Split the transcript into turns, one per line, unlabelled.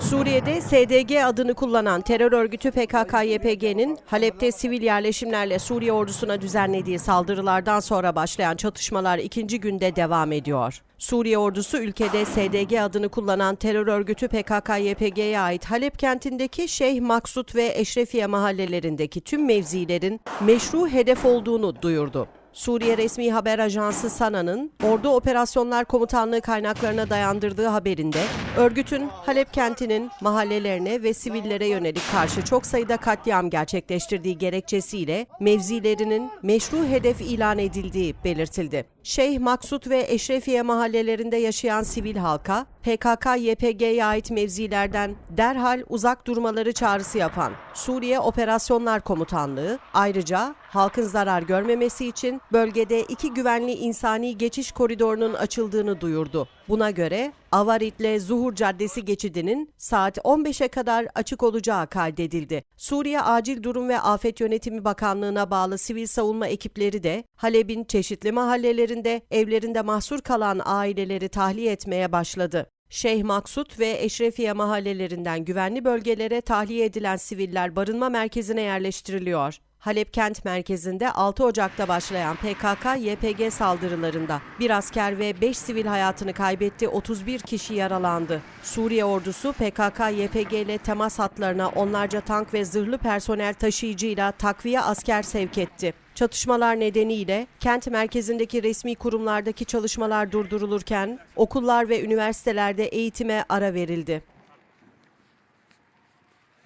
Suriye'de SDG adını kullanan terör örgütü PKK-YPG'nin Halep'te sivil yerleşimlerle Suriye ordusuna düzenlediği saldırılardan sonra başlayan çatışmalar ikinci günde devam ediyor. Suriye ordusu ülkede SDG adını kullanan terör örgütü PKK-YPG'ye ait Halep kentindeki Şeyh Maksut ve Eşrefiye mahallelerindeki tüm mevzilerin meşru hedef olduğunu duyurdu. Suriye resmi haber ajansı SANA'nın Ordu Operasyonlar Komutanlığı kaynaklarına dayandırdığı haberinde örgütün Halep kentinin mahallelerine ve sivillere yönelik karşı çok sayıda katliam gerçekleştirdiği gerekçesiyle mevzilerinin meşru hedef ilan edildiği belirtildi. Şeyh Maksut ve Eşrefiye mahallelerinde yaşayan sivil halka PKK-YPG'ye ait mevzilerden derhal uzak durmaları çağrısı yapan Suriye Operasyonlar Komutanlığı ayrıca halkın zarar görmemesi için bölgede iki güvenli insani geçiş koridorunun açıldığını duyurdu. Buna göre Avarit ile Zuhur Caddesi geçidinin saat 15'e kadar açık olacağı kaydedildi. Suriye Acil Durum ve Afet Yönetimi Bakanlığı'na bağlı sivil savunma ekipleri de Halep'in çeşitli mahallelerinde evlerinde mahsur kalan aileleri tahliye etmeye başladı. Şeyh Maksut ve Eşrefiye mahallelerinden güvenli bölgelere tahliye edilen siviller barınma merkezine yerleştiriliyor. Halep kent merkezinde 6 Ocak'ta başlayan PKK-YPG saldırılarında bir asker ve 5 sivil hayatını kaybetti, 31 kişi yaralandı. Suriye ordusu PKK-YPG ile temas hatlarına onlarca tank ve zırhlı personel taşıyıcıyla takviye asker sevk etti. Çatışmalar nedeniyle kent merkezindeki resmi kurumlardaki çalışmalar durdurulurken okullar ve üniversitelerde eğitime ara verildi.